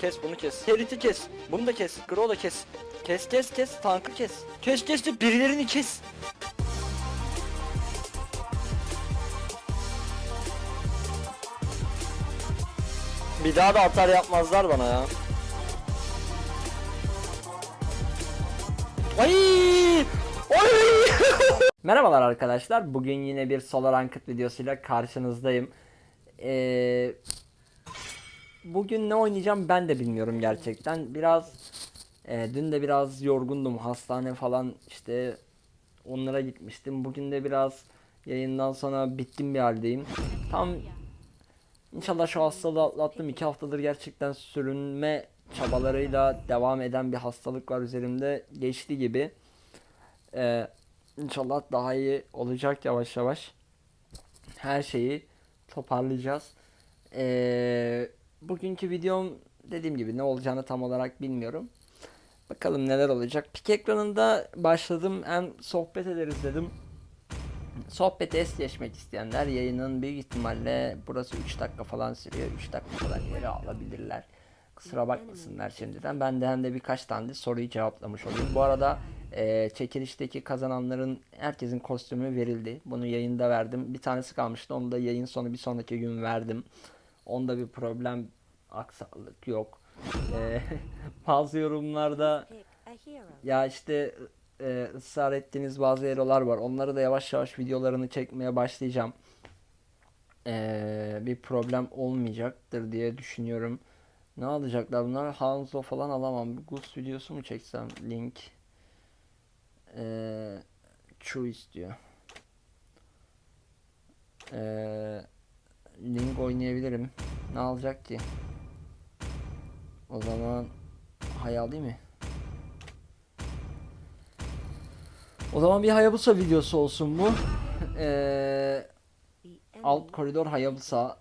Kes bunu kes. Ferit'i kes. Bunu da kes. Gro da kes. Kes kes kes. Tankı kes. Kes kes de birilerini kes. Bir daha da atar yapmazlar bana ya. Ay! Ay! Merhabalar arkadaşlar. Bugün yine bir Solar Ranked videosuyla karşınızdayım. Ee, bugün ne oynayacağım ben de bilmiyorum gerçekten. Biraz e, dün de biraz yorgundum. Hastane falan işte onlara gitmiştim. Bugün de biraz yayından sonra bittim bir haldeyim. Tam İnşallah şu hastalığı atlattım. İki haftadır gerçekten sürünme çabalarıyla devam eden bir hastalık var üzerimde. Geçti gibi. Ee, inşallah daha iyi olacak yavaş yavaş. Her şeyi toparlayacağız. Ee, bugünkü videom dediğim gibi ne olacağını tam olarak bilmiyorum. Bakalım neler olacak. Pik ekranında başladım. Hem sohbet ederiz dedim. Sohbet es geçmek isteyenler yayının büyük ihtimalle burası 3 dakika falan sürüyor. 3 dakika falan yere alabilirler. Kusura bakmasınlar şimdiden. Ben de hem de birkaç tane de soruyu cevaplamış olayım. Bu arada e, çekilişteki kazananların herkesin kostümü verildi. Bunu yayında verdim. Bir tanesi kalmıştı. Onu da yayın sonu bir sonraki gün verdim. Onda bir problem aksaklık yok. E, bazı yorumlarda ya işte e, ısrar ettiğiniz bazı hero'lar var. Onları da yavaş yavaş videolarını çekmeye başlayacağım. E, bir problem olmayacaktır diye düşünüyorum. Ne alacaklar bunlar? Hanzo falan alamam. Gus videosu mu çeksem? Link. E, Chu istiyor. E, Link oynayabilirim. Ne alacak ki? O zaman hayal değil mi? O zaman bir Hayabusa videosu olsun bu. Ee, alt koridor Hayabusa.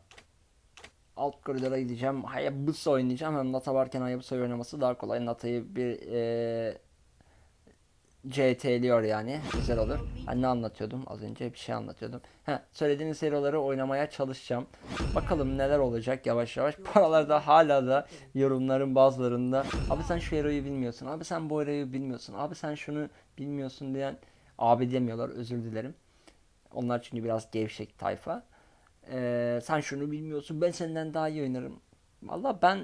Alt koridora gideceğim. Hayabusa oynayacağım. Hem Nata varken Hayabusa oynaması daha kolay. Nata'yı bir ee, CT'liyor yani. Güzel olur. Ben ne anlatıyordum? Az önce bir şey anlatıyordum. Heh, söylediğiniz hero'ları oynamaya çalışacağım. Bakalım neler olacak yavaş yavaş. Bu aralarda hala da yorumların bazılarında abi sen şu hero'yu bilmiyorsun. Abi sen bu hero'yu bilmiyorsun. Abi sen şunu bilmiyorsun diyen abi demiyorlar özür dilerim. Onlar çünkü biraz gevşek tayfa. Ee, sen şunu bilmiyorsun. Ben senden daha iyi oynarım. Valla ben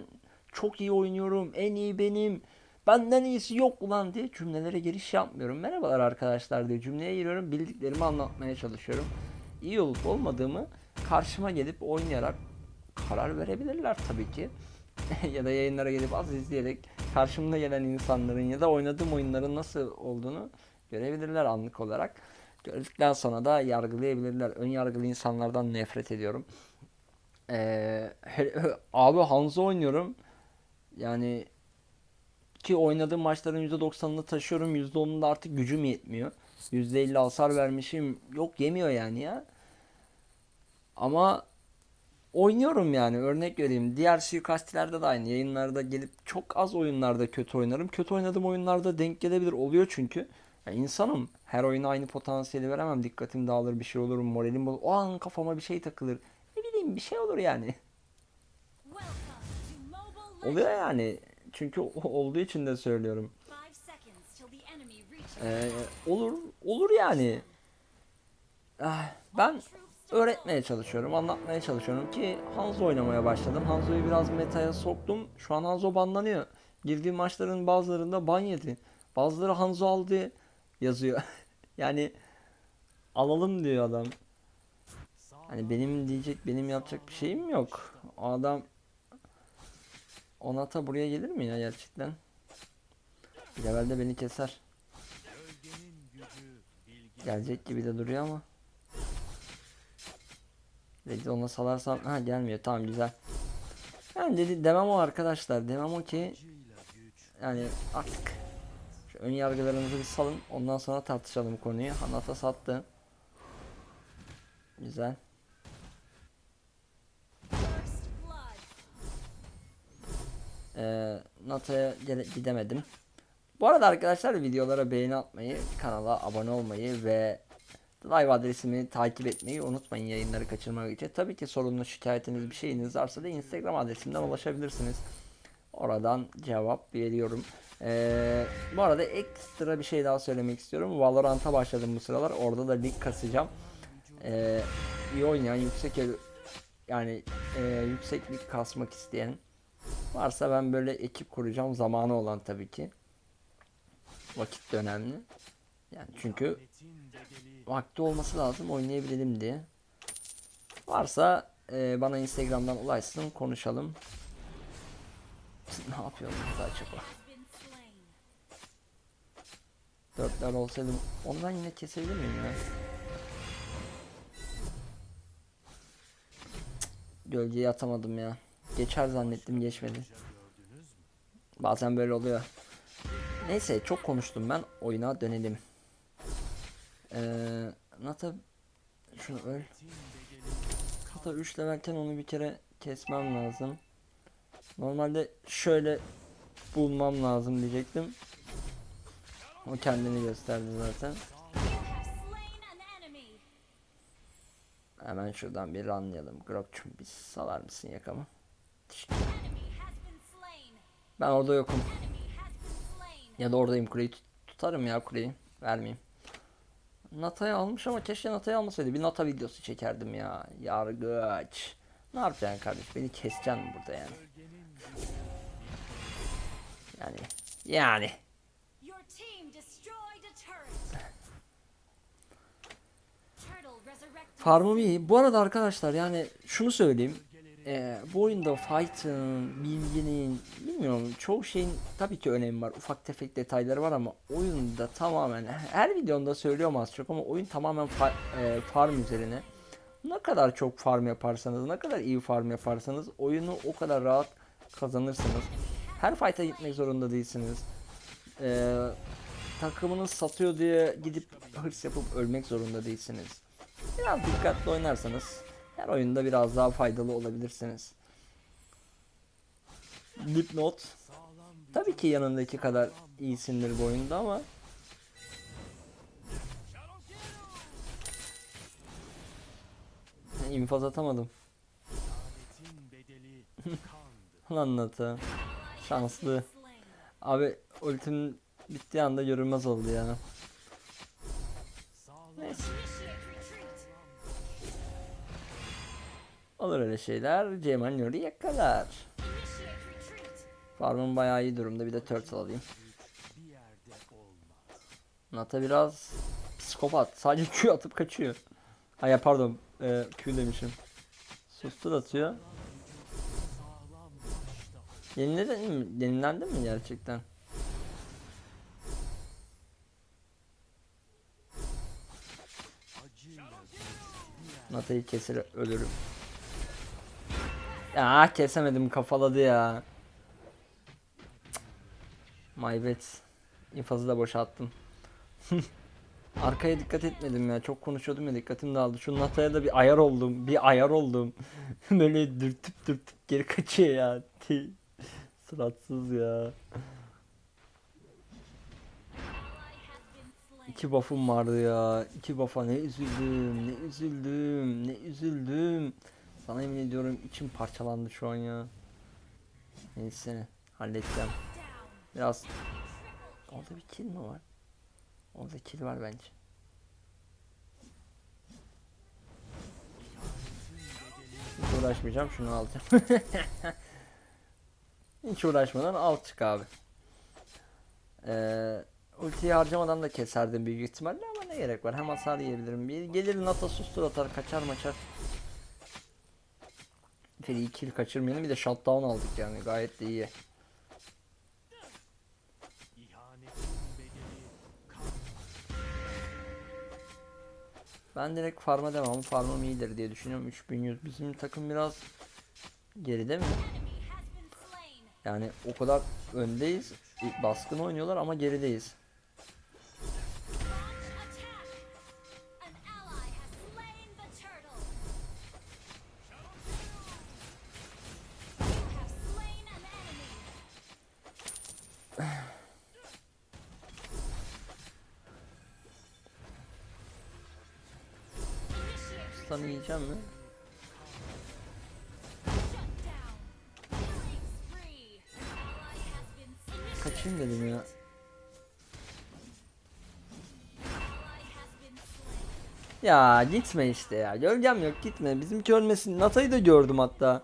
çok iyi oynuyorum. En iyi benim. Benden iyisi yok ulan diye cümlelere giriş yapmıyorum. Merhabalar arkadaşlar diye cümleye giriyorum. Bildiklerimi anlatmaya çalışıyorum. İyi olup olmadığımı karşıma gelip oynayarak karar verebilirler tabii ki. ya da yayınlara gelip az izleyerek karşımda gelen insanların ya da oynadığım oyunların nasıl olduğunu görebilirler anlık olarak. Gördükten sonra da yargılayabilirler. Ön yargılı insanlardan nefret ediyorum. Ee, abi Hanzo oynuyorum. Yani ki oynadığım maçların %90'ını taşıyorum. %10'unda artık gücüm yetmiyor. %50 hasar vermişim. Yok yemiyor yani ya. Ama oynuyorum yani örnek vereyim. Diğer suikastlerde de aynı. Yayınlarda gelip çok az oyunlarda kötü oynarım. Kötü oynadığım oyunlarda denk gelebilir. Oluyor çünkü. Ya insanım. Her oyuna aynı potansiyeli veremem. Dikkatim dağılır, bir şey olur, moralim bozulur. O an kafama bir şey takılır. Ne bileyim bir şey olur yani. Oluyor yani. Çünkü olduğu için de söylüyorum. Ee, olur, olur yani. Ah, ben öğretmeye çalışıyorum, anlatmaya çalışıyorum ki Hanzo oynamaya başladım. Hanzo'yu biraz metaya soktum. Şu an Hanzo banlanıyor. Girdiğim maçların bazılarında ban yedi. Bazıları Hanzo aldı yazıyor. yani alalım diyor adam. Hani benim diyecek, benim yapacak bir şeyim yok. O adam Onata buraya gelir mi ya gerçekten? Levelde beni keser. Gelecek gibi de duruyor ama. Dedi ona salarsam ha gelmiyor tamam güzel. Yani dedi demem o arkadaşlar demem o ki yani artık şu ön yargılarınızı bir salın ondan sonra tartışalım konuyu. Hanata sattı. Güzel. Gele- gidemedim. Bu arada arkadaşlar videolara beğeni atmayı, kanala abone olmayı ve live adresimi takip etmeyi unutmayın yayınları kaçırmamak için. Tabii ki sorunlu şikayetiniz bir şeyiniz varsa da Instagram adresimden ulaşabilirsiniz. Oradan cevap veriyorum. Ee, bu arada ekstra bir şey daha söylemek istiyorum. Valorant'a başladım bu sıralar. Orada da lig kasacağım. Ee, iyi oynayan, yüksek yani e, yüksek lig kasmak isteyen varsa ben böyle ekip kuracağım. Zamanı olan tabii ki. Vakit de önemli. Yani çünkü vakti olması lazım oynayabilelim diye. Varsa e, bana Instagram'dan ulaşsın konuşalım. Ne yapıyorsunuz acaba? Dörtler olsaydım ondan yine kesebilir miyim ya? Gölgeyi atamadım ya. Geçer zannettim geçmedi. Bazen böyle oluyor. Neyse çok konuştum ben. Oyuna dönelim. Ee, Nata şunu öl. Nata 3 levelken onu bir kere kesmem lazım. Normalde şöyle bulmam lazım diyecektim. O kendini gösterdi zaten. Hemen şuradan bir anlayalım. Grokçum bir salar mısın yakamı? Ben orada yokum. Ya da oradayım kuleyi tut- tutarım ya kuleyi. Vermeyeyim. Nata'yı almış ama keşke Nata'yı almasaydı. Bir Nata videosu çekerdim ya. Yargıç. Ne yapacaksın kardeş? Beni keseceksin mi burada yani? Yani. Yani. Farmım iyi. Bu arada arkadaşlar yani şunu söyleyeyim. Ee, bu oyunda fight'ın, bilginin, bilmiyorum çoğu şeyin tabii ki önemi var. Ufak tefek detayları var ama oyunda tamamen her videomda söylüyorum az çok ama oyun tamamen fa- e, farm üzerine. Ne kadar çok farm yaparsanız, ne kadar iyi farm yaparsanız oyunu o kadar rahat kazanırsınız. Her fight'a gitmek zorunda değilsiniz. Ee, takımınız satıyor diye gidip hırs yapıp ölmek zorunda değilsiniz. Biraz dikkatli oynarsanız her oyunda biraz daha faydalı olabilirsiniz. Dipnot. Tabii ki yanındaki kadar iyisindir bu oyunda ama infaz atamadım. Lan Nata. Şanslı. Abi ultim bittiği anda görünmez oldu ya. Olur öyle şeyler. Cemal Nuri yakalar. Farmım bayağı iyi durumda. Bir de turtle alayım. Nata biraz psikopat. Sadece Q atıp kaçıyor. Ha ya pardon. Ee, Q demişim. Sustur atıyor. Yeniledin mi? Yenilendi mi gerçekten? Nata'yı keser ölürüm. Ya kesemedim kafaladı ya. My bad. İnfazı da boşa attım. Arkaya dikkat etmedim ya. Çok konuşuyordum ya dikkatim dağıldı. Şu Nata'ya da bir ayar oldum. Bir ayar oldum. Böyle dürtüp dürtüp geri kaçıyor ya. Sıratsız ya. İki buff'um vardı ya. İki buff'a ne üzüldüm. Ne üzüldüm. Ne üzüldüm. Sana yemin ediyorum içim parçalandı şu an ya. Neyse. Halledeceğim. Biraz Orada bir kill mi var? Orada kill var bence. Hiç uğraşmayacağım şunu alacağım. Hiç uğraşmadan al çık abi. Ee, ultiyi harcamadan da keserdim büyük ihtimalle ama ne gerek var hem hasar yiyebilirim. Bir gelir nata sustur atar kaçar maçar. Free kill kaçırmayalım bir de shutdown aldık yani gayet de iyi. Ben direkt farma devam. Farmım iyidir diye düşünüyorum. 3100. Bizim takım biraz geride mi? Yani o kadar öndeyiz. Baskın oynuyorlar ama gerideyiz. Stun'ı yiyeceğim mi? Kaçayım dedim ya. Ya gitme işte ya. Gölgem yok gitme. Bizimki ölmesin. Nata'yı da gördüm hatta.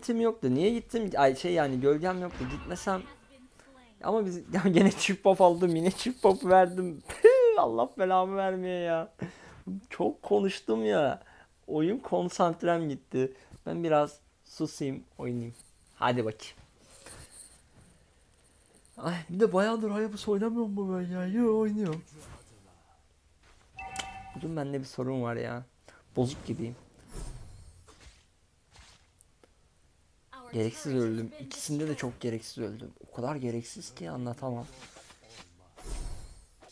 Ultim yoktu. Niye gittim? Ay şey yani gölgem yoktu. Gitmesem ama biz ya gene çift buff aldım. Yine çift buff verdim. Allah belamı vermeye ya. Çok konuştum ya. Oyun konsantrem gitti. Ben biraz susayım, oynayayım. Hadi bakayım. Ay bir de bayağıdır Hayabusa oynamıyorum bu ben ya. Yo oynuyorum. Bugün bende bir sorun var ya. Bozuk gibiyim. Gereksiz öldüm. İkisinde de çok gereksiz öldüm. O kadar gereksiz ki anlatamam.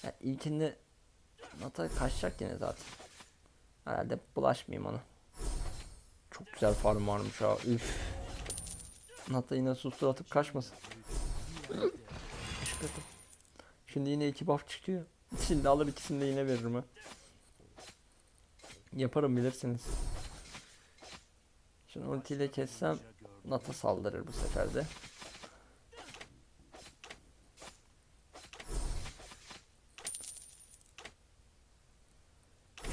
Ya ilkinde Nata kaçacak yine zaten. Herhalde bulaşmayayım ona. Çok güzel farm varmış ha. Üf. Nata yine sustur atıp kaçmasın. Şimdi yine iki buff çıkıyor. Şimdi alır ikisini de yine veririm ha. Yaparım bilirsiniz. Şimdi ultiyle kessem Nata saldırır bu sefer de.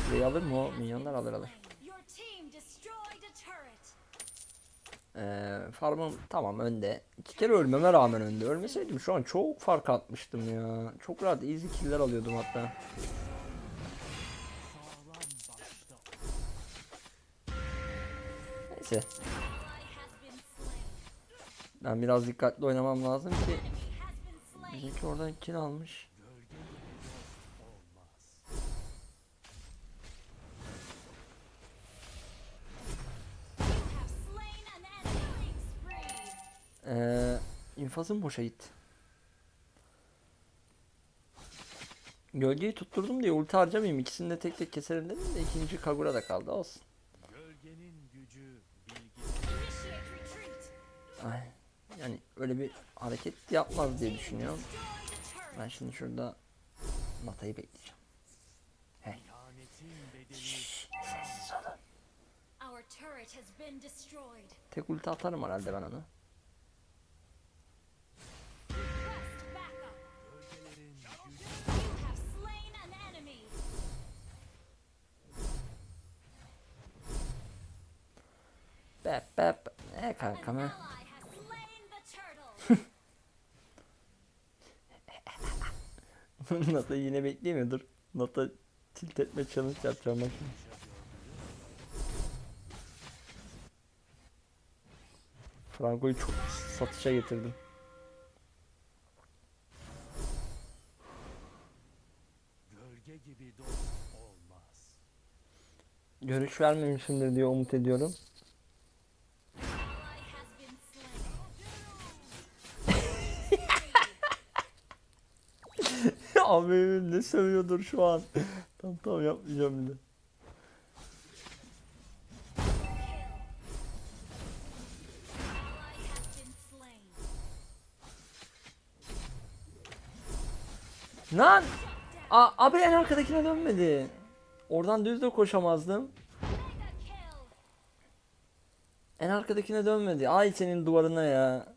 Kuleyi alır mı o? Minyonlar alır alır. Ee, farmım tamam önde. İki kere ölmeme rağmen önde. Ölmeseydim şu an çok fark atmıştım ya. Çok rahat easy kill'ler alıyordum hatta. Neyse. Ben biraz dikkatli oynamam lazım ki. Bizimki oradan kill almış. Ee, infazım boşa gitti. Gölgeyi tutturdum diye ulti harcamayayım. İkisini de tek tek keserim dedim de ikinci Kagura da kaldı olsun. Ay, yani öyle bir hareket yapmaz diye düşünüyorum. Ben şimdi şurada Nata'yı bekleyeceğim. bedeli Şşş, sessiz olun. Tek ulti atarım herhalde ben onu. Nata yine bekleyeyim mi? Dur. Nata tilt etme challenge yapacağım bak şimdi. Franco'yu çok satışa getirdim. gölge gibi dost olmaz. Görüş vermemişimdir diye umut ediyorum. Abi ne sövüyordur şu an. tamam tamam yapmayacağım slain. Lan! A abi en arkadakine dönmedi. Oradan düz de koşamazdım. En arkadakine dönmedi. Ay senin duvarına ya.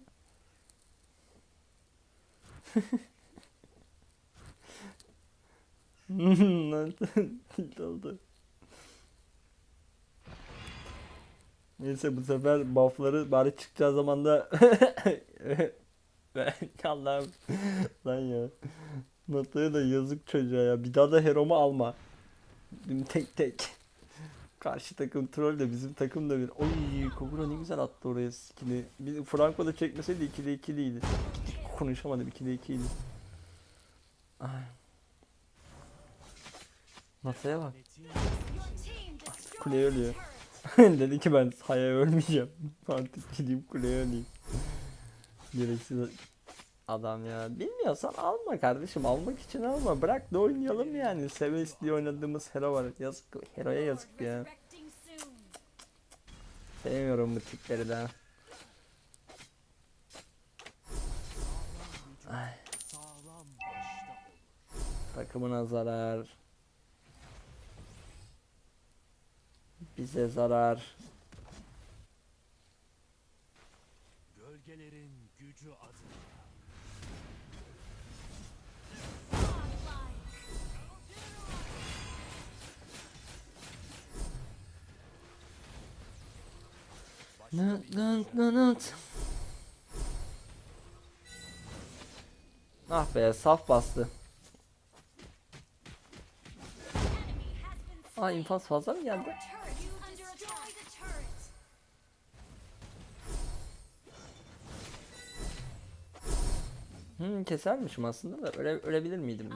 Lan tilt oldu. Neyse bu sefer buffları bari çıkacağı zaman da Allah'ım lan ya. Nata'ya da yazık çocuğa ya. Bir daha da Herom'u alma. Dün tek tek. Karşı takım troll de bizim takım da bir. Oy Kogura ne güzel attı oraya skill'i. Bir Franco da çekmeseydi 2'de 2'liydi. Konuşamadım 2'de 2'ydi. Ay. Nata'ya bak. Kuleye ölüyor. Dedi ki ben Haya ölmeyeceğim. Artık gideyim kuleye öleyim. Gereksiz adam ya. Bilmiyorsan alma kardeşim. Almak için alma. Bırak da oynayalım yani. Seves diye oynadığımız hero var. Yazık. Hero'ya yazık ya. Sevmiyorum bu tipleri de. Ay, takımına zarar. Bize zarar. Gölge Gölgelerin gücü adına. Nıt nıt nıt. Ah be saf bastı. Aa infaz fazla mı geldi? Hmm, kesermişim aslında da öyle ölebilir miydim.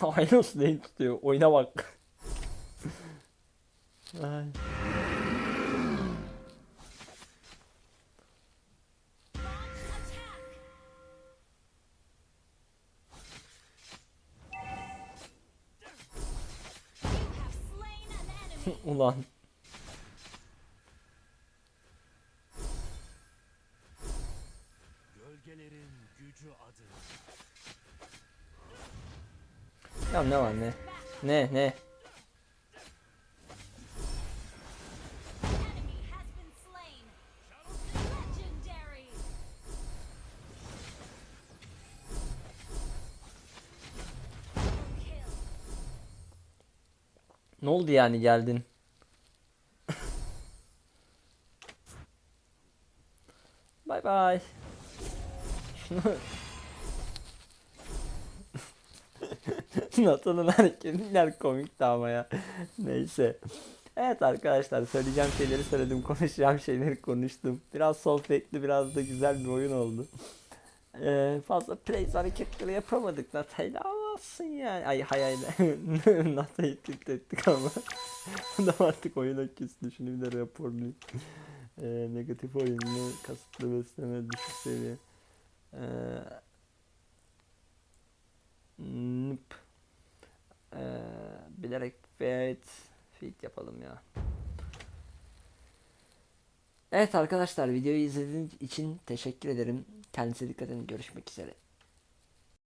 Aynı olsun neyi tutuyor. Oyuna bak. Ay. Ulan. Ne var ne? Ne ne? Ne oldu yani geldin? Bay. Şunu Nathan'ın hareketler komikti ama ya. Neyse. Evet arkadaşlar söyleyeceğim şeyleri söyledim, konuşacağım şeyleri konuştum. Biraz sohbetli, biraz da güzel bir oyun oldu. Ee, fazla plays hareketleri yapamadık Nathan'la ama olsun yani. Ay hay hay. Nathan'ı tilt ettik ama. Adam artık oyuna küstü. Şunu bir de raporlayayım. Ee, negatif oyunlu, kasıtlı besleme, düşük seviye. Ee, Nope. Ee, bilerek feed, feed yapalım ya. Evet arkadaşlar videoyu izlediğiniz için teşekkür ederim. Kendinize dikkat edin. Görüşmek üzere.